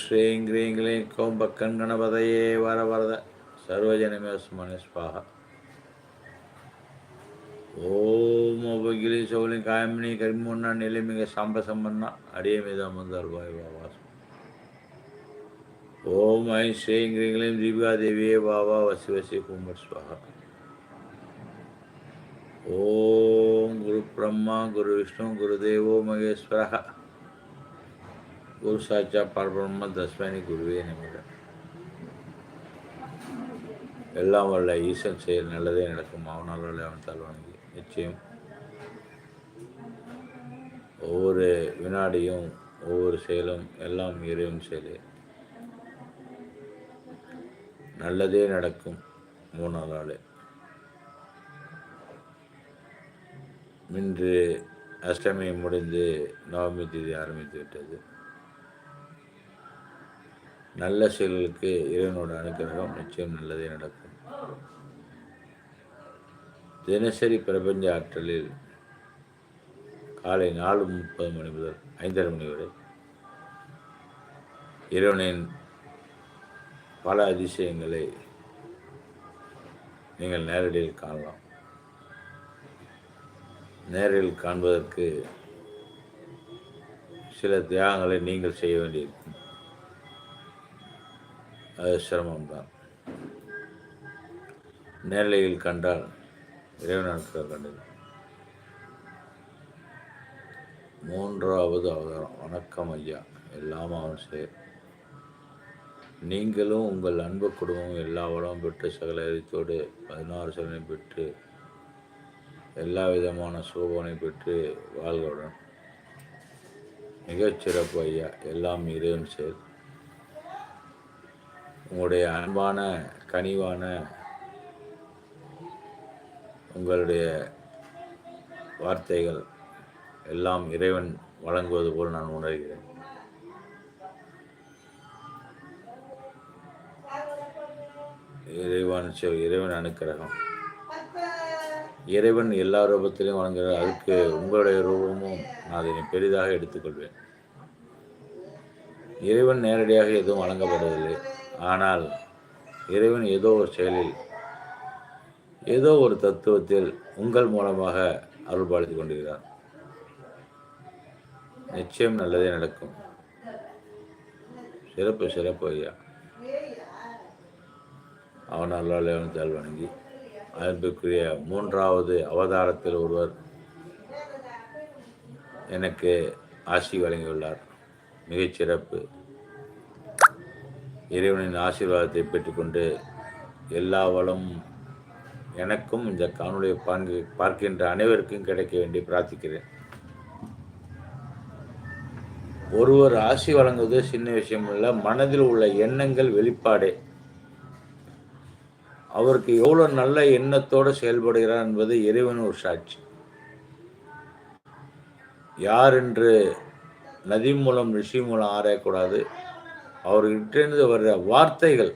ஸ்ரீங் கிரீங் கிளீங் கோம் பக்கன் கணபதையே வர வரத சர்வஜனமே ஸ்மனே ஸ்வாஹா ஓம் உபகிரி சோழின் காயமினி கரிமுன்னா நிலைமிக சாம்ப சம்பன்னா அடியே மீது அமர்ந்தார் பாபா ஓம் ஐ ஸ்ரீங் கிரீங் கிளீம் தீபிகா தேவியே வாவா வசி வசி கும்பர் ஸ்வாஹா ஓம் குரு பிரம்மா குரு விஷ்ணு குரு தேவோ மகேஸ்வரः குரு சாட்சா பரபிரம்ம தஸ்மனி குருவே நிமிடம் எல்லாம் வல்ல ஈசன் செயல் நல்லதே நடக்கும். அவனால் அவன் தாழ்வானி நிச்சயம். ஒவ்வொரு வினாடியும் ஒவ்வொரு செயலும் எல்லாம் இறைவன் செயலே. நல்லதே நடக்கும் மூணாவது நாளே. இன்று அஷ்டமி முடிந்து நவமி தேதி ஆரம்பித்து விட்டது. நல்ல செயல்களுக்கு இறைவனோட அனுக்கிரகம் நிச்சயம் நல்லதே நடக்கும். தினசரி பிரபஞ்ச ஆற்றலில் காலை நாலு முப்பது மணி முதல் ஐந்தரை மணி வரை இறைவனின் பல அதிசயங்களை நீங்கள் நேரடியில் காணலாம். நேரில் காண்பதற்கு சில தியாகங்களை நீங்கள் செய்ய வேண்டியிருக்கும். அது சிரமம்தான். நேரலையில் கண்டால் இறைவனாட்கள் கண்டது மூன்றாவது அவதாரம் வணக்கம் ஐயா. எல்லாம் அவன் செயல் நீங்களும் உங்கள் அன்பு குடும்பமும் எல்லா வளமும் பெற்று சகல எரித்தோடு பதினாறு சகலையும் பெற்று எல்லா விதமான சோபனை பெற்று வாழ்களுடன் மிகச்சிறப்பு ஐயா. எல்லாம் இறைவன் செயல் உங்களுடைய அன்பான கனிவான உங்களுடைய வார்த்தைகள் எல்லாம் இறைவன் வழங்குவது போல் நான் உணர்கிறேன். இறைவன் செ- இறைவன் அனுக்கிரகம். இறைவன் எல்லா ரூபத்திலையும் வழங்குகிறார் அதுக்கு உங்களுடைய ரூபமும் நான் அதனை பெரிதாக எடுத்துக்கொள்வேன். இறைவன் நேரடியாக எதுவும் வழங்கப்படுவதில்லை ஆனால் இறைவன் ஏதோ ஒரு செயலில் ஏதோ ஒரு தத்துவத்தில் உங்கள் மூலமாக அருள்பாலித்து கொண்டிருக்கிறார். நிச்சயம் நல்லதே நடக்கும். சிறப்பு சிறப்பு ஐயா. அவன் அல்லாலே அவன் வணங்கி அன்புக்குரிய மூன்றாவது அவதாரத்தில் ஒருவர் எனக்கு ஆசி வழங்கியுள்ளார். மிகச் சிறப்பு இறைவனின் ஆசீர்வாதத்தை பெற்றுக்கொண்டு எல்லா வளமும் எனக்கும் இந்த காணொலியை பாங்கு பார்க்கின்ற அனைவருக்கும் கிடைக்க வேண்டி பிரார்த்திக்கிறேன். ஒருவர் ஆசி வழங்குவது சின்ன விஷயம் இல்லை மனதில் உள்ள எண்ணங்கள் வெளிப்பாடே. அவருக்கு எவ்வளோ நல்ல எண்ணத்தோடு செயல்படுகிறார் என்பது இறைவன் ஒரு சாட்சி. யார் என்று நதி மூலம் ரிஷி மூலம் ஆராயக்கூடாது. அவர்கிட்டேருந்து வர்ற வார்த்தைகள்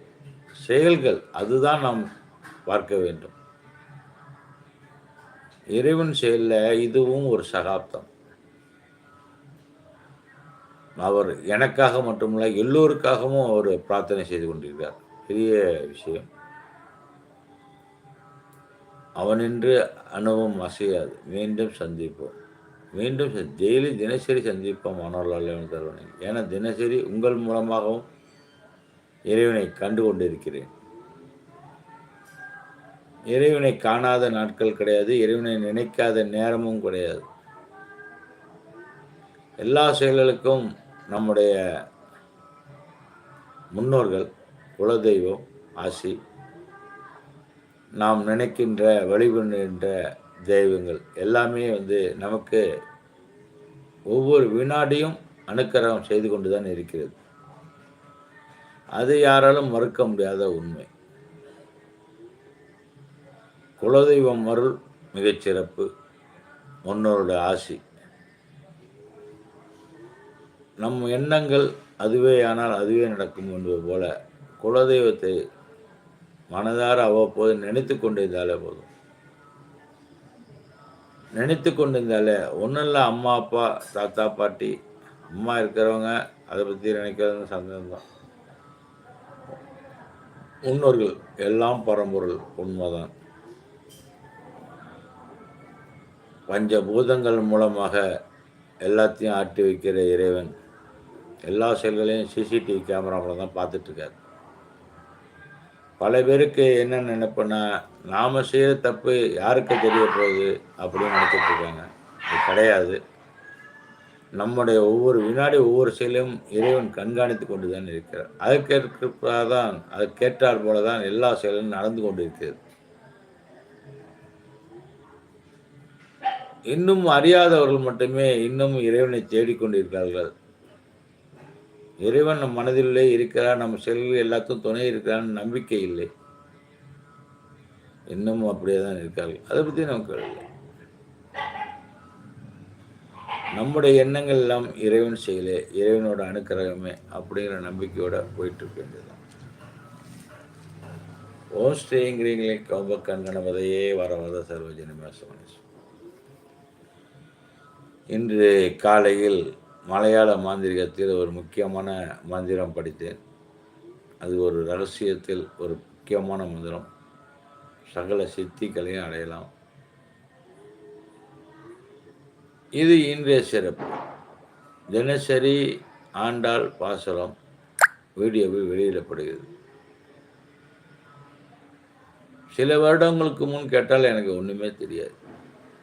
செயல்கள் அதுதான் நாம் பார்க்க வேண்டும். இறைவன் செயலில் இதுவும் ஒரு சகாப்தம். அவர் எனக்காக மட்டுமல்ல எல்லோருக்காகவும் அவர் பிரார்த்தனை செய்து கொண்டிருக்கிறார். பெரிய விஷயம். அவனின்று அனுபவம் அசையாது. மீண்டும் சந்திப்போம். மீண்டும் டெய்லி தினசரி சந்திப்போம் மனோலால் தருவனை ஏன்னா தினசரி உங்கள் மூலமாகவும் இறைவனை கண்டு கொண்டிருக்கிறேன் இறைவனை காணாத நாட்கள் கிடையாது இறைவனை நினைக்காத நேரமும் கிடையாது. எல்லா செயல்களுக்கும் நம்முடைய முன்னோர்கள் குலதெய்வம் ஆசி நாம் நினைக்கின்ற வழிபடுகின்ற தெய்வங்கள். எல்லாமே வந்து நமக்கு ஒவ்வொரு வினாடியும் அனுக்கிரகம் செய்து கொண்டு தான் இருக்கிறது. அது யாராலும் மறுக்க முடியாத உண்மை. குலதெய்வம் அருள் மிகச்சிறப்பு முன்னோரோட ஆசி. நம் எண்ணங்கள் அதுவே ஆனால் அதுவே நடக்கும் என்பது போல குலதெய்வத்தை மனதார அவ்வப்போது நினைத்து கொண்டிருந்தாலே போதும். நினைத்து கொண்டிருந்தாலே ஒன்றும் இல்லை அம்மா அப்பா தாத்தா பாட்டி அம்மா இருக்கிறவங்க அதை பற்றி நினைக்கிறது சந்தேகம்தான் முன்னோர்கள் எல்லாம் பரம்பொருள் உண்மைதான். பஞ்சபூதங்கள் மூலமாக எல்லாத்தையும் ஆட்டி வைக்கிற இறைவன் எல்லா செயல்களையும் சிசிடிவி கேமராவில் தான் பார்த்துட்ருக்காரு பல பேருக்கு என்ன நினைப்புன்னா நாம் செய்கிற தப்பு யாருக்கு தெரிய போகுது அப்படின்னு நினச்சிட்டு இருக்காங்க. அது கிடையாது. நம்முடைய ஒவ்வொரு வினாடி ஒவ்வொரு செயலையும் இறைவன் கண்காணித்து கொண்டு தான் இருக்கிறார். அதற்கேற்றாதான் அதற்கேற்றார் போல தான் எல்லா செயலும் நடந்து கொண்டு இருக்கிறது இன்னும் அறியாதவர்கள் மட்டுமே இன்னும் இறைவனை தேடிக்கொண்டிருக்கிறார்கள் இறைவன் நம் மனதிலே இருக்கிறார் நம்ம செயல்கள் எல்லாத்துக்கும் துணை இருக்கிறான்னு நம்பிக்கை இல்லை. இன்னமும் அப்படியே தான் இருக்கார்கள். அதை பற்றி நமக்கு இல்லை நம்முடைய எண்ணங்கள் எல்லாம் இறைவன் செயலே இறைவனோட அனுக்கிரகமே அப்படிங்கிற நம்பிக்கையோட போயிட்டு இருக்க வேண்டியதுதான். ஓம் ஸ்ரீங்கிறீங்களே கௌப கண்கணபதையே வர சர்வஜனமே சர்வஜனமேசமனேஸ்வரம் இன்று காலையில் மலையாள மாந்திரிகத்தில் ஒரு முக்கியமான மந்திரம் படித்தேன். அது ஒரு ரகசியத்தில் ஒரு முக்கியமான மந்திரம். சகல சித்திகளையும் அடையலாம். இது இன்றைய சிறப்பு. தினசரி ஆண்டாள் பாசலம் வீடியோவில் வெளியிடப்படுகிறது. சில வருடங்களுக்கு முன் கேட்டால் எனக்கு ஒன்றுமே தெரியாது.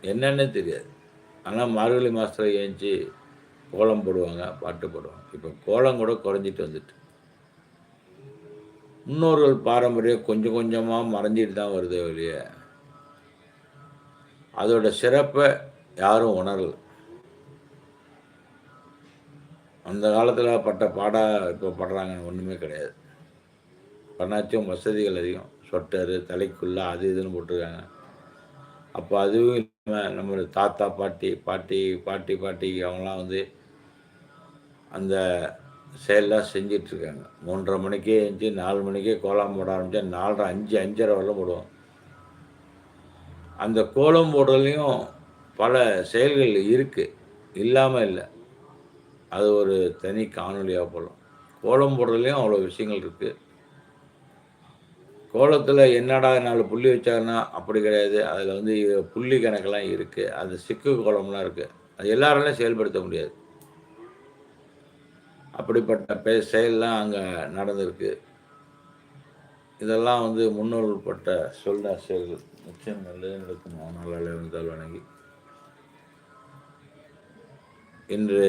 என்னென்ன தெரியாது. ஆனால் மார்கழி மாதத்தில் ஏஞ்சி கோலம் போடுவாங்க பாட்டு போடுவாங்க. இப்போ கோலம் கூட குறைஞ்சிட்டு வந்துட்டு. முன்னோர்கள் பாரம்பரியம் கொஞ்சம் கொஞ்சமாக மறைஞ்சிட்டு தான் வருது வெளியே அதோட சிறப்பை யாரும் உணரல. அந்த காலத்தில் பட்ட பாடா இப்போ படுறாங்க ஒன்றுமே கிடையாது. பண்ணாச்சும் வசதிகள் அதிகம். சொட்டரு தலைக்குள்ளே அது இதுன்னு போட்டிருக்காங்க. அப்போ அதுவும் இல்லாமல் நம்ம தாத்தா பாட்டி பாட்டி பாட்டி பாட்டி அவங்களாம் வந்து அந்த செயலெலாம் செஞ்சிட்ருக்காங்க. மூன்றரை மணிக்கே எழுந்து நாலு மணிக்கே கோலம் போட ஆரம்பித்தா நாலரை அஞ்சு அஞ்சரை வரலாம் போடுவோம் அந்த கோலம் போடுறதுலையும் பல செயல்கள் இருக்குது இல்லாமல் இல்லை. அது ஒரு தனி காணொலியாக போடலாம் கோலம் போடுறதுலையும் அவ்வளோ விஷயங்கள் இருக்குது கோலத்தில் என்னடா நாலு புள்ளி வச்சாங்கன்னா அப்படி கிடையாது. அதில் வந்து புள்ளி கணக்கெல்லாம் இருக்குது அது சிக்கு கோலம்லாம் இருக்குது அது எல்லாராலையும் செயல்படுத்த முடியாது. அப்படிப்பட்ட பே செயல்லாம் அங்கே நடந்திருக்கு. இதெல்லாம் வந்து முன்னோர்கள் பட்ட சொல்ல செயல்கள். நிச்சயம் நல்லது நடக்கும். அவனால் இருந்தால் வணங்கி. இன்று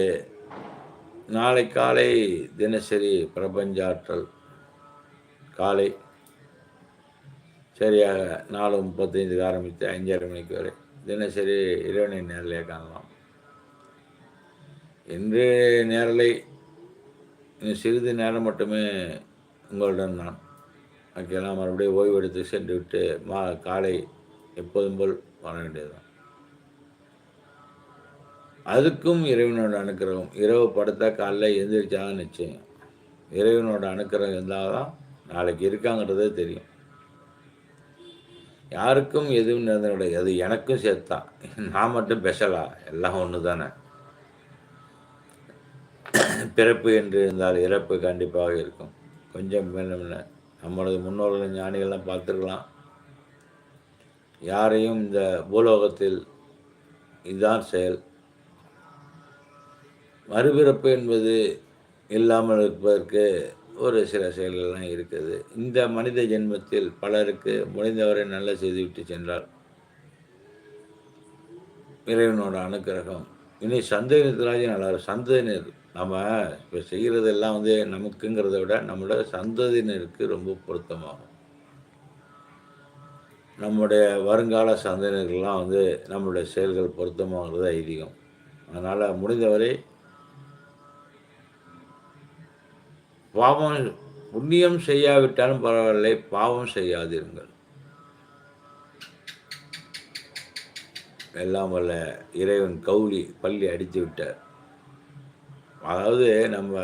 நாளை காலை தினசரி பிரபஞ்சாற்றல் காலை. சரியாக நாலு முப்பத்தைந்துக்கு ஆரம்பித்து அஞ்சரை மணிக்கு வரை. தினசரி இறைவனை நேரிலே காணலாம். இன்று நேரலை இன்னும் சிறிது நேரம் மட்டுமே உங்களுடன் நான் ஓகேலாம் மறுபடியும் ஓய்வெடுத்து சென்று விட்டு மா காலை எப்போதும் போல் வர வேண்டியதுதான். அதுக்கும் இறைவனோட அனுக்கிரகம். இரவு படுத்தா காலைல எழுந்திரிச்சாதான் நிச்சயம். இறைவனோட அனுக்கிரகம் இருந்தால் தான் நாளைக்கு இருக்காங்கிறதே தெரியும். யாருக்கும் எதுவும் நடந்த அது எனக்கும் சேர்த்தான் நான் மட்டும் ஸ்பெஷலா எல்லாம் ஒன்று தானே பிறப்பு என்று இருந்தால் இறப்பு கண்டிப்பாக இருக்கும். கொஞ்சம் மேலே நம்மளது முன்னோர்கள் ஞானிகள்லாம் பார்த்துருக்கலாம். யாரையும் இந்த பூலோகத்தில் இதுதான் செயல். மறுபிறப்பு என்பது இல்லாமல் இருப்பதற்கு ஒரு சில செயல்கள்லாம் இருக்குது. இந்த மனித ஜென்மத்தில் பலருக்கு முடிந்தவரை நல்ல செய்துவிட்டு சென்றார் இறைவனோட அனுக்கிரகம். இனி சந்தேகத்திலாச்சும் நல்லா சந்ததியினர் நம்ம இப்போ செய்கிறதெல்லாம் வந்து நமக்குங்கிறத விட நம்மளோட சந்ததியினருக்கு ரொம்ப பொருத்தமாகும். நம்முடைய வருங்கால சந்ததியினர்கள்லாம் வந்து நம்மளுடைய செயல்கள் பொருத்தமாகிறது ஐதீகம். அதனால் முடிந்தவரை பாவம் புண்ணியம் செய்யாவிட்டாலும் பரவாயில்லை பாவம் செய்யாதிருங்கள். எல்லாம் வல்ல இறைவன் கௌலி பள்ளி அடித்து விட்டார். அதாவது நம்ம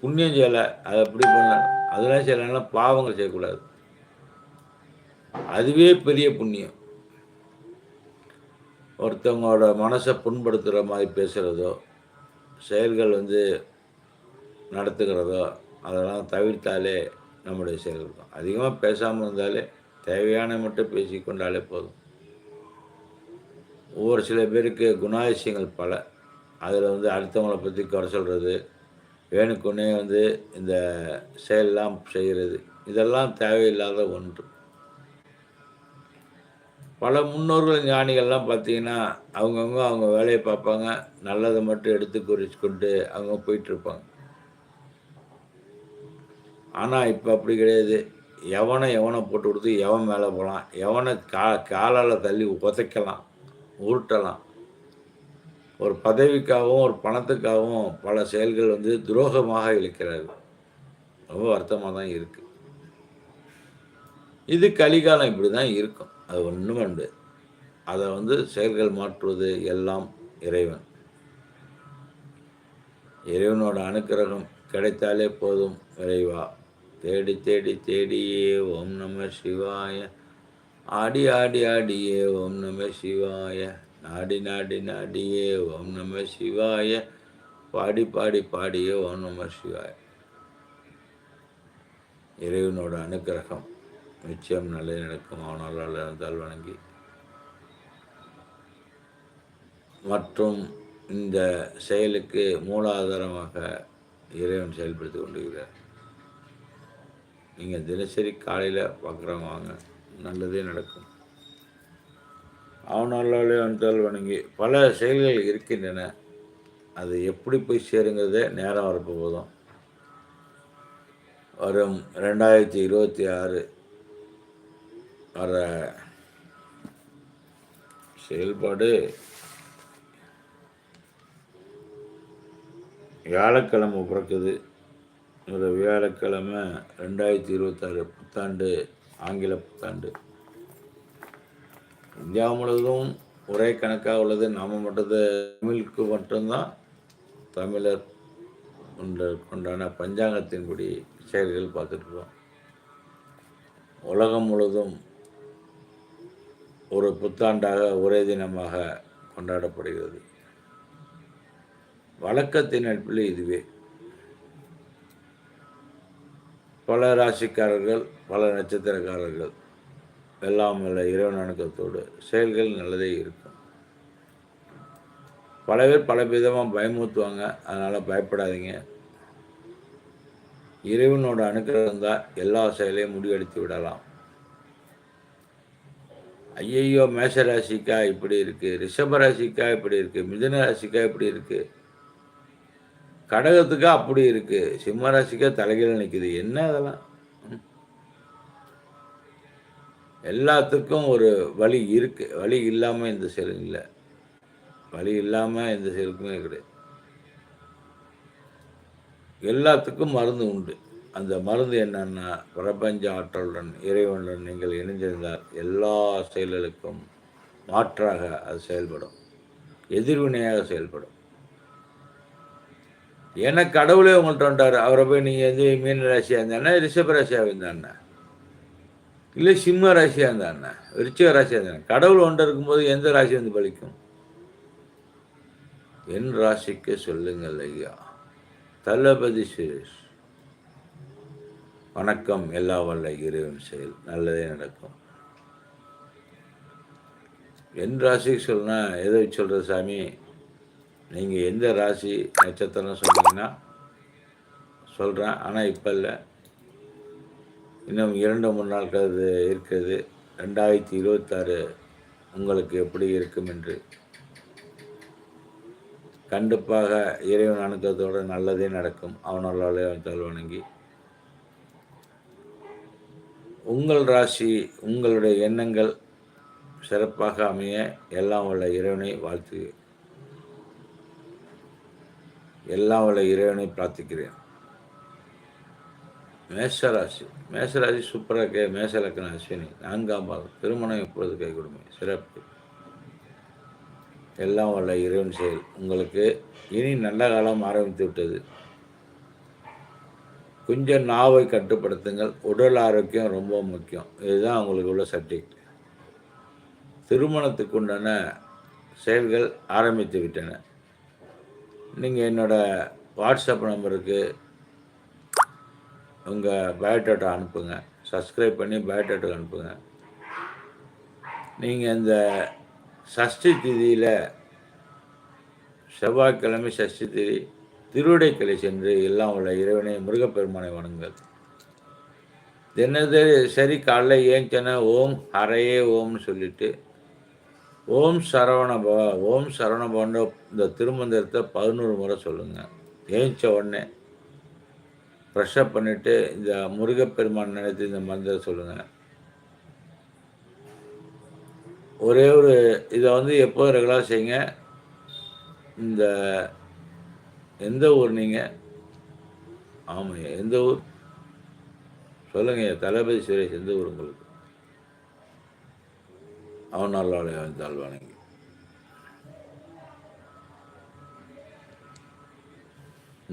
புண்ணியம் செய்யலை அதை எப்படி பண்ண அதெல்லாம் செய்யலாம் பாவங்கள் செய்யக்கூடாது. அதுவே பெரிய புண்ணியம். ஒருத்தவங்களோட மனசை புண்படுத்துகிற மாதிரி பேசுகிறதோ செயல்கள் வந்து நடத்துகிறதோ அதெல்லாம் தவிர்த்தாலே நம்முடைய செயல் இருக்கும் அதிகமாக பேசாமல் இருந்தாலே தேவையான மட்டும் பேசிக்கொண்டாலே போதும். ஒவ்வொரு சில பேருக்கு குணாதிசயங்கள் பல. அதில் வந்து அடுத்தவங்களை பற்றி குறை சொல்கிறது வேணுக்குன்னே வந்து இந்த செயலெல்லாம் செய்கிறது இதெல்லாம் தேவையில்லாத ஒன்று. பல முன்னோர்கள் ஞானிகள்லாம் பார்த்தீங்கன்னா அவங்கவுங்க அவங்க வேலையை பார்ப்பாங்க நல்லதை மட்டும் எடுத்து குறிச்சு கொண்டு அவங்க போயிட்டுருப்பாங்க. ஆனால் இப்போ அப்படி கிடையாது. எவனை எவனை போட்டு கொடுத்து எவன் மேலே போகலாம் எவனை கா காலால் தள்ளி உதைக்கலாம். உருட்டலாம். ஒரு பதவிக்காகவும் ஒரு பணத்துக்காகவும் பல செயல்கள் வந்து துரோகமாக இழுக்கிறார்கள் ரொம்ப வருத்தமாக தான் இருக்குது இது கலிகாலம் இப்படி தான் இருக்கும். அது ஒன்றும் உண்டு அதை வந்து செயல்கள் மாற்றுவது எல்லாம் இறைவன். இறைவனோட அனுக்கிரகம் கிடைத்தாலே போதும் விரைவா தேடி தேடி தேடியே ஓம் நம சிவாய ஆடி ஆடி ஆடியே ஓம் நம சிவாய. நாடி நாடி நாடியே ஓம் நம சிவாய. பாடி பாடி பாடியே ஓம் நம சிவாய. இறைவனோட அனுக்கிரகம் நிச்சயம் நல்லே நடக்கும். அவனால் இருந்தால் வணங்கி. மற்றும் இந்த செயலுக்கு மூலாதாரமாக இறைவன் செயல்படுத்தி கொண்டிருக்கிறார். நீங்கள் தினசரி காலையில் பார்க்குறவங்க வாங்க. நல்லதே நடக்கும். அவனாலே வந்தால் வணங்கி பல செயல்கள் இருக்கின்றன. அது எப்படி போய் சேருங்கிறத நேரம் வரப்போ போதும். வரும் ரெண்டாயிரத்தி இருபத்தி ஆறு வர செயல்பாடு வியாழக்கிழமை பிறக்குது. இந்த வியாழக்கிழமை ரெண்டாயிரத்தி இருபத்தாறு புத்தாண்டு ஆங்கில புத்தாண்டு இந்தியா முழுவதும் ஒரே கணக்காக உள்ளது. நாம் மட்டும் தமிழுக்கு மட்டும்தான் தமிழர் கொண்டான பஞ்சாங்கத்தின்படி செயல்கள் பார்த்துட்ருக்கோம் உலகம் முழுவதும் ஒரு புத்தாண்டாக ஒரே தினமாக கொண்டாடப்படுகிறது. வழக்கத்தின் அடிப்பில் இதுவே. பல ராசிக்காரர்கள் பல நட்சத்திரக்காரர்கள் எல்லாம் வல்ல இறைவன் அணுக்கத்தோடு செயல்கள் நல்லதே இருக்கும். பல பேர் பல விதமாக பயமுறுத்துவாங்க. அதனால் பயப்படாதீங்க. இறைவனோட அனுக்கிரகம் எல்லா செயலையும் முடிவெடுத்து விடலாம். ஐயையோ மேஷ ராசிக்கா இப்படி இருக்குது ரிஷப ராசிக்கா இப்படி இருக்குது மிதன ராசிக்கா இப்படி இருக்குது கடகத்துக்கா அப்படி இருக்குது சிம்ம ராசிக்கா தலைகீழ நிற்குது என்ன அதெல்லாம்? எல்லாத்துக்கும் ஒரு வழி இருக்குது வழி இல்லாமல் இந்த செயல் இல்லை. வழி இல்லாமல் எந்த செயலுக்குமே கிடையாது எல்லாத்துக்கும் மருந்து உண்டு. அந்த மருந்து என்னன்னா பிரபஞ்ச ஆற்றலுடன் இறைவனுடன் நீங்கள் இணைந்திருந்தால் எல்லா செயல்களுக்கும் மாற்றாக அது செயல்படும். எதிர்வினையாக செயல்படும். ஏன்னா கடவுளே உங்கள்கிட்ட வந்தார். அவரை போய் நீங்கள் எது மீன ராசியாக இருந்தாண்ணா ரிஷப ராசியாக இருந்தாண்ணா இல்லை சிம்ம ராசியாக இருந்தாண்ணா ரிச்சக ராசியாக இருந்தாங்க கடவுள் ஒன்று இருக்கும்போது எந்த ராசி வந்து பலிக்கும்? என் ராசிக்கு சொல்லுங்கள் ஐயா. தளபதி சுரேஷ் வணக்கம் எல்லா வல்ல இறைவன் செயல். நல்லதே நடக்கும். என் ராசிக்கு சொல்லுனா எதை சொல்கிற சாமி? நீங்கள் எந்த ராசி நட்சத்திரம் சொன்னீங்கன்னா சொல்கிறேன் ஆனால் இப்போ இல்லை. இன்னும் இரண்டு மூணு நாட்கள் அது இருக்கிறது. ரெண்டாயிரத்தி இருபத்தாறு உங்களுக்கு எப்படி இருக்கும் என்று. கண்டிப்பாக இறைவன் அணுக்கத்தோடு நல்லதே நடக்கும். அவனாலே அவன் வணங்கி. உங்கள் ராசி உங்களுடைய எண்ணங்கள் சிறப்பாக அமைய எல்லாம் உள்ள இறைவனை வாழ்த்து எல்லாம் உள்ள இறைவனை பிரார்த்திக்கிறேன். மேஷராசி. மேஷராசி சூப்பராக கே மேசலக்கண அஸ்வினி. நான்காம் பாகம் திருமணம் எப்பொழுது கை கொடுமை? சிறப்பு. எல்லாம் வல்ல இறைவன் செயல். உங்களுக்கு இனி நல்ல காலம் ஆரம்பித்து விட்டது. கொஞ்சம் நாவை கட்டுப்படுத்துங்கள். உடல் ஆரோக்கியம் ரொம்ப முக்கியம். இதுதான் உங்களுக்கு உள்ள சப்ஜெக்ட் திருமணத்துக்கு உண்டான செயல்கள் ஆரம்பித்து விட்டன. நீங்கள் என்னோடய வாட்ஸ்அப் நம்பருக்கு உங்கள் பயோடேட்டா அனுப்புங்க. சப்ஸ்கிரைப் பண்ணி பயோடேட்டா அனுப்புங்க. நீங்கள் இந்த சஷ்டி திதியில் செவ்வாய்க்கிழமை சஷ்டி திதி திருவிடைக்கலை சென்று எல்லாம் உள்ள இறைவனை முருகப்பெருமானை வணங்குங்கள். தினது சரி காலைல ஏஞ்சன ஓம் ஹரையே ஓம்னு சொல்லிட்டு ஓம் சரவணபவ ஓம் சரவணபவன்ற இந்த திருமந்திரத்தை பதினோரு முறை சொல்லுங்கள் ஏஞ்ச உடனே ஃப்ரெஷ்ஷப் பண்ணிவிட்டு இந்த முருகப்பெருமான் நினைத்து இந்த மந்திரம் சொல்லுங்கள் ஒரே ஒரு இதை வந்து எப்போ ரெகுலராக செய்யுங்க? இந்த எந்த ஊர் நீங்கள் ஆமாம் எந்த ஊர்? சொல்லுங்கள் தளபதி சுரேஷ் எந்த ஊர் உங்களுக்கு? அவன் நல்லாலே வந்தால் வணங்கி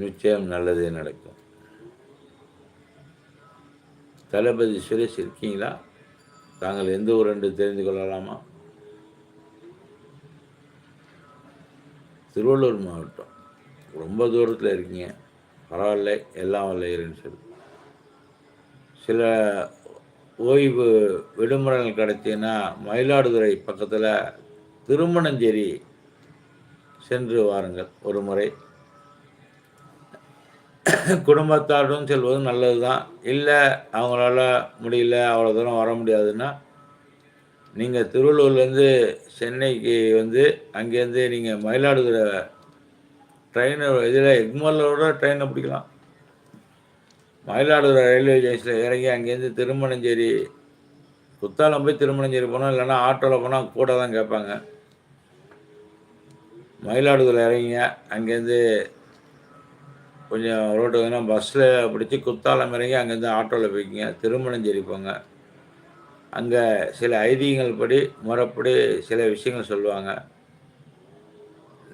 நிச்சயம் நல்லதே நடக்கும். தளபதி சுரேஷ் இருக்கீங்களா? தாங்கள் எந்த ஊர் என்று தெரிந்து கொள்ளலாமா? திருவள்ளூர் மாவட்டம். ரொம்ப தூரத்தில் இருக்கீங்க. பரவாயில்ல எல்லாம் வரல சொல்லி சில. ஓய்வு விடுமுறைகள் கிடைச்சின்னா மயிலாடுதுறை பக்கத்தில் திருமணஞ்சேரி சென்று வாருங்கள். ஒரு முறை. குடும்பத்தாருடன் செல்வது நல்லது தான் இல்லை அவங்களால முடியல அவ்வளோ தூரம் வர முடியாதுன்னா நீங்கள் திருவள்ளூர்லேருந்து சென்னைக்கு வந்து அங்கேருந்து நீங்கள் மயிலாடுதுறை ட்ரெயினை இதில் எக்மலோட ட்ரெயினை பிடிக்கலாம். மயிலாடுதுறை ரயில்வே ஸ்டேஷனில் இறங்கி அங்கேருந்து திருமணஞ்சேரி குத்தாலம் போய் திருமணஞ்சேரி போனோம் இல்லைன்னா ஆட்டோவில் போனால் கூட தான் கேட்பாங்க. மயிலாடுதுறை இறங்கிங்க அங்கேருந்து கொஞ்சம் ரோட்டு பஸ்ஸில் பிடிச்சி குத்தாலம் இறங்கி அங்கேருந்து ஆட்டோவில் போய்க்கிங்க. திருமணஞ்சேரி போங்க. அங்கே சில ஐதீகங்கள் படி முறைப்படி சில விஷயங்கள் சொல்லுவாங்க.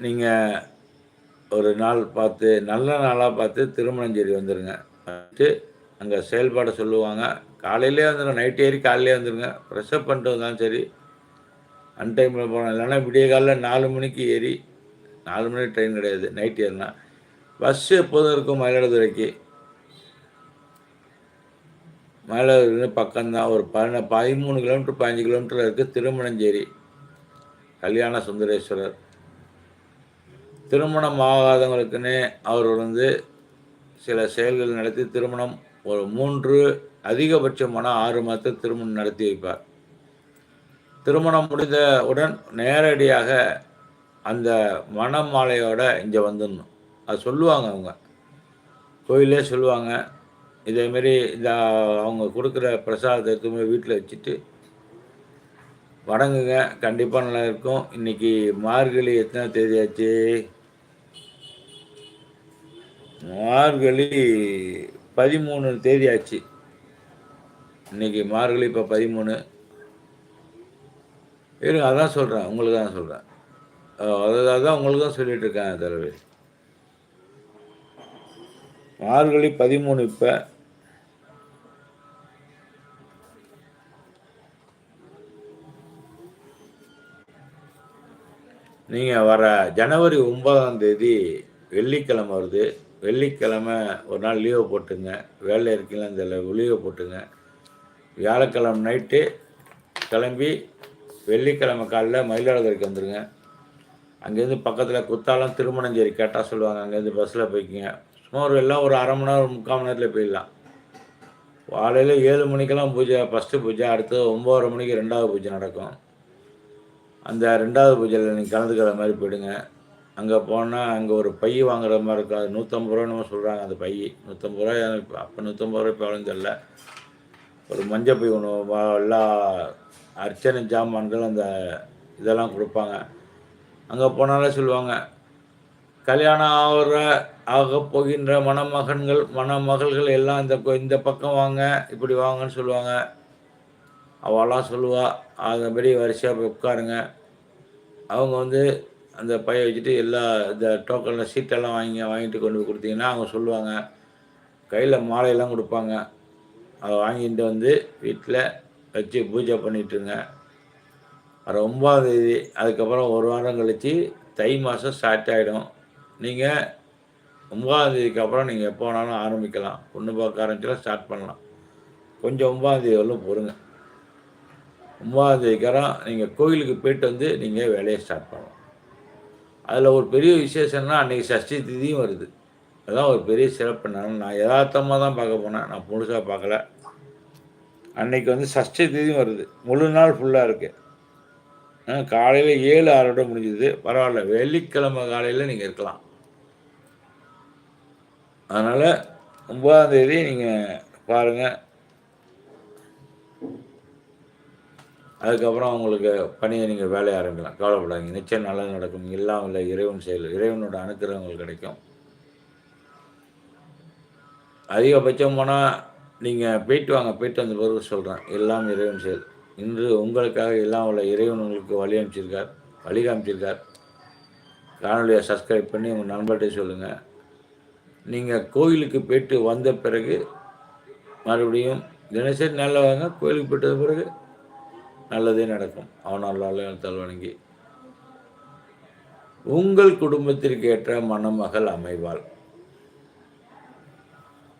நீங்கள் ஒரு நாள் பார்த்து நல்ல நாளாக பார்த்து திருமணஞ்சேரி வந்துடுங்க வந்துட்டு அங்கே செயல்பாடை சொல்லுவாங்க. காலையிலே வந்துடும் நைட் ஏறி காலையிலே வந்துடுங்க ப்ரெஷ்அப் பண்ணிட்டு வந்தாலும் சரி. அன்டைமில் போனோம் இல்லைன்னா விடிய காலையில் நாலு மணிக்கு ஏறி நாலு மணிக்கு ட்ரெயின் கிடையாது. நைட் ஏறினா. பஸ்ஸு எப்போதும் இருக்கும் மயிலாடுதுறைக்கு. மயிலாடுதுறை பக்கம்தான். ஒரு பதின பதிமூணு கிலோமீட்டர் பதினஞ்சு கிலோமீட்டரில் இருக்குது திருமணஞ்சேரி கல்யாண சுந்தரேஸ்வரர். திருமணம் ஆகாதவங்களுக்குன்னே அவர் வந்து சில செயல்கள் நடத்தி திருமணம் ஒரு மூன்று அதிகபட்சமான ஆறு மாதத்தில் திருமணம் நடத்தி வைப்பார். திருமணம் முடிந்தவுடன் நேரடியாக அந்த மணமாலையோட இங்கே வந்துடணும். அது சொல்லுவாங்க அவங்க. கோயிலே சொல்லுவாங்க. இதேமாரி இந்த அவங்க கொடுக்குற பிரசாதத்தை எதுவுமே வீட்டில் வச்சுட்டு வணங்குங்க. கண்டிப்பாக நல்லா இருக்கும். இன்றைக்கி மார்கழி எத்தனை தேதியாச்சு? மார்கழி பதிமூணு தேதி ஆச்சு இன்னைக்கு மார்கழி இப்போ பதிமூணு. இருங்க அதான் சொல்கிறேன் உங்களுக்கு தான் சொல்கிறேன் அதான் உங்களுக்கு தான் சொல்லிகிட்ருக்கேன் தலைவர். மார்கழி பதிமூணு இப்போ. நீங்கள் வர ஜனவரி ஒன்பதாம் தேதி வெள்ளிக்கிழமை வருது. வெள்ளிக்கிழமை ஒரு நாள் லீவை போட்டுங்க. வேலை இருக்கீங்களான்னு தெரியல லீவை போட்டுங்க. வியாழக்கிழமை நைட்டு கிளம்பி வெள்ளிக்கிழமை காலைல மயிலாடுதுறைக்கு வந்துடுங்க அங்கேருந்து பக்கத்தில் குத்தாலம் திருமணஞ்சேரி கேட்டால் சொல்லுவாங்க. அங்கேருந்து பஸ்ஸில் போய்க்கிங்க. சும்மா ஒரு எல்லாம் ஒரு அரை மணி நேரம் முக்கால் மணி நேரத்தில் போயிடலாம். காலையில் ஏழு மணிக்கெல்லாம் பூஜை ஃபஸ்ட்டு பூஜை அடுத்து ஒம்பதரை மணிக்கு ரெண்டாவது பூஜை நடக்கும். அந்த ரெண்டாவது பூஜையில் நீங்கள் கலந்துக்கிற மாதிரி போயிடுங்க. அங்கே போனால் அங்கே ஒரு பை வாங்குற மாதிரி இருக்கும். அது நூற்றம்பது ரூபா நம்ம சொல்கிறாங்க அந்த பை. நூற்றம்பது ரூபாய் அப்போ நூற்றம்பது ரூபாய் இப்போ எவ்வளோன்னு தெரில ஒரு மஞ்சள் பை ஒன்று எல்லா அர்ச்சனை ஜாமான்கள் அந்த இதெல்லாம் கொடுப்பாங்க. அங்கே போனாலே சொல்லுவாங்க கல்யாணம் ஆகிற ஆக போகின்ற மணமகன்கள் மணமகள்கள் எல்லாம் இந்த இந்த பக்கம் வாங்க இப்படி வாங்கன்னு சொல்லுவாங்க. அவெல்லாம் சொல்லுவாள் அதுபடி வரிசையாக போய் உட்காருங்க. அவங்க வந்து அந்த பைய வச்சுட்டு எல்லா இந்த டோக்கனில் சீட்டெல்லாம் வாங்கி வாங்கிட்டு கொண்டு போய் கொடுத்தீங்கன்னா அவங்க சொல்லுவாங்க. கையில் மாலையெல்லாம் கொடுப்பாங்க. அதை வாங்கிட்டு வந்து வீட்டில் வச்சு பூஜை பண்ணிட்டுருங்க. வர ஒன்பதாந்தேதி அதுக்கப்புறம் ஒரு வாரம் கழித்து தை மாதம் ஸ்டார்ட் ஆகிடும் நீங்கள் ஒன்பதாந்தேதிக்கு அப்புறம் நீங்கள் எப்போ வேணாலும் ஆரம்பிக்கலாம். பொண்ணு பார்க்க ஆரம்பிச்சலாம் ஸ்டார்ட் பண்ணலாம். கொஞ்சம் ஒன்பதாந்தேதி வரலும் பொறுங்க ஒன்பதாந்தேதிக்கப்புறம் நீங்கள் கோயிலுக்கு போயிட்டு வந்து நீங்கள் வேலையை ஸ்டார்ட் பண்ணலாம். அதில் ஒரு பெரிய விசேஷம்னா அன்றைக்கி சஷ்டி திதியும் வருது. அதுதான் ஒரு பெரிய சிறப்பு. நான் நான் யதார்த்தமாக தான் பார்க்க போனேன். நான் முழுசாக பார்க்கல. அன்னைக்கு வந்து சஷ்டி திதியும் வருது. முழு நாள் ஃபுல்லாக இருக்குது காலையில் ஏழு ஆறோட முடிஞ்சுது. பரவாயில்ல. வெள்ளிக்கிழமை காலையில் நீங்கள் இருக்கலாம். அதனால் ஒன்பதாம் தேதி நீங்கள் பாருங்கள் அதுக்கப்புறம் உங்களுக்கு பணியை நீங்கள் வேலையை ஆரம்பிக்கலாம். கவலைப்படாதீங்க. நிச்சயம் நல்லது நடக்கும். எல்லாம் இல்லை. இறைவன் செயல் இறைவனோட அனுக்கிரகங்கள் கிடைக்கும். அதிகபட்சம் போனால் நீங்கள் போயிட்டு வாங்க. போயிட்டு வந்த பிறகு சொல்கிறேன் எல்லாம் இறைவன் செயல். இன்று உங்களுக்காக எல்லாம் உள்ள இறைவன் உங்களுக்கு வழி அமைச்சிருக்கார் வழி காமிச்சிருக்கார். காணொலியை சப்ஸ்கிரைப் பண்ணி உங்கள் நண்பர்கிட்ட சொல்லுங்கள் நீங்கள் கோயிலுக்கு போயிட்டு வந்த பிறகு மறுபடியும் தினசரி நல்லவங்க கோயிலுக்கு போயிட்டு பிறகு நல்லதே நடக்கும். அவனால் வணங்கி உங்கள் குடும்பத்திற்கு ஏற்ற மணமகள் அமைவாள்.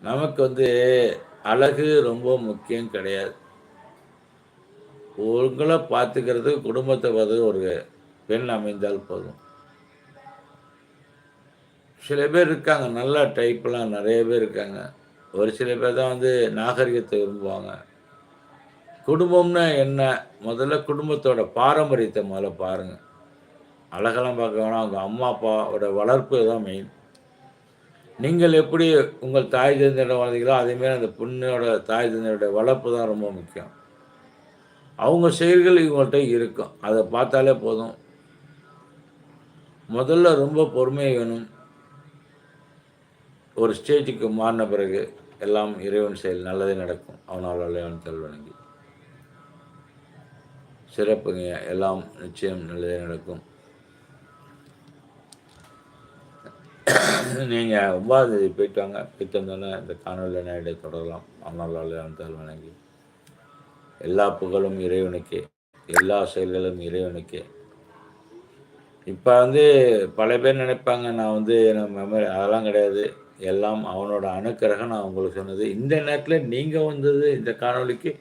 நமக்கு வந்து அழகு ரொம்ப முக்கியம் கிடையாது. உங்களை பார்த்துக்கிறதுக்கு குடும்பத்தை பார்த்து ஒரு பெண் அமைந்தால் போதும். சில பேர் இருக்காங்க நல்ல டைப்லாம் நிறைய பேர் இருக்காங்க. ஒரு சில பேர் தான் வந்து நாகரிகத்தை விரும்புவாங்க. குடும்பம்னா என்ன? முதல்ல குடும்பத்தோட பாரம்பரியத்தை முதல்ல பாருங்கள் அழகெல்லாம் பார்க்க வேணாம். அவங்க அம்மா அப்பாவோட வளர்ப்பு தான் மெயின் நீங்கள் எப்படி உங்கள் தாய் தந்தையோட வளர்ந்தீங்களோ அதேமாரி அந்த பொண்ணோட தாய் தந்தையோட வளர்ப்பு தான் ரொம்ப முக்கியம். அவங்க செயல்கள் இவங்கள்ட்ட இருக்கும். அதை பார்த்தாலே போதும். முதல்ல ரொம்ப பொறுமை வேணும். ஒரு ஸ்டேஜுக்கு மாறின பிறகு எல்லாம் இறைவன் செயல் நல்லதே நடக்கும். அவனால் அவன் தல்வணங்கி சிறப்புங்க. எல்லாம் நிச்சயம் நல்லதே நடக்கும். நீங்கள் ஒன்பதாம் தேதி போயிட்டு வாங்க. போயிட்டு வந்தோன்னே இந்த காணொலியில் நேரடியை தொடரலாம். அவனால் அவன் வணங்கி எல்லா புகழும் இறைவனுக்கே. எல்லா செயல்களும் இறைவனுக்கே. இப்போ வந்து பல பேர் நினைப்பாங்க நான் வந்து எனக்கு மெமரி அதெல்லாம் கிடையாது. எல்லாம் அவனோட அணுக்கரகம் நான் உங்களுக்கு சொன்னது. இந்த நேரத்தில் நீங்கள் வந்தது இந்த காணொலிக்கு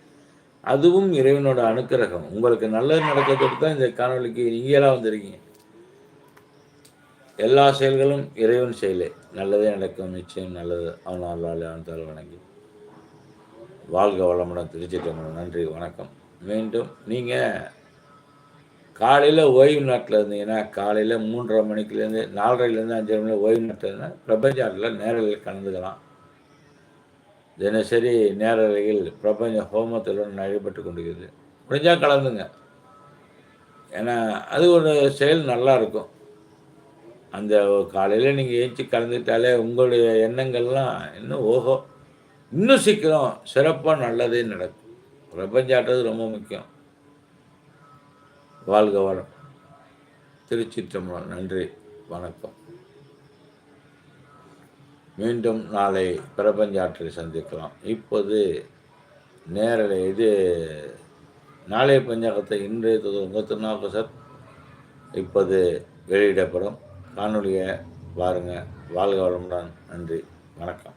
அதுவும் இறைவனோட அனுக்கிரகம். உங்களுக்கு நல்லது நடக்கிறதுக்கு தான் இந்த காணொலிக்கு நீங்களாக வந்திருக்கீங்க. எல்லா செயல்களும் இறைவன் செயலே. நல்லதே நடக்கும் நிச்சயம் நல்லது. அவன் அல்லாலே அவன் வணங்கி. வாழ்க வளமுடன் திருச்சி நன்றி வணக்கம். மீண்டும் நீங்கள் காலையில் ஓய்வு நாட்டில் இருந்தீங்கன்னா காலையில் மூன்றரை மணிக்குலேருந்து நாலரைலேருந்து அஞ்சரை மணி ஓய்வு நாட்டில் இருந்தால் பிரபஞ்சாட்டில் ஆட்டில் கலந்துக்கலாம். தினசரி நேரலையில் பிரபஞ்ச ஹோமத்துடன் நடைபெற்று கொண்டிருக்கிறது. முடிஞ்சால் கலந்துங்க. ஏன்னா அது ஒரு செயல் நல்லா இருக்கும். அந்த காலையில் நீங்கள் ஏஞ்சி கலந்துட்டாலே உங்களுடைய எண்ணங்கள்லாம் இன்னும் ஓஹோ இன்னும் சீக்கிரம் சிறப்பாக நல்லதே நடக்கும். பிரபஞ்சாட்டுறது ரொம்ப முக்கியம். வாழ்க வளம். திருச்சிற்றம்பலம். நன்றி. வணக்கம். மீண்டும் நாளை பிரபஞ்சாற்றில் சந்திக்கலாம். இப்போது நேரலை இது நாளைய பஞ்சாங்கத்தை இன்றைய உங்கள் திருநாவுக்கரசர் இப்போது வெளியிடப்படும். காணொலியை பாருங்கள் வாழ்க வளமுடன். நன்றி. வணக்கம்.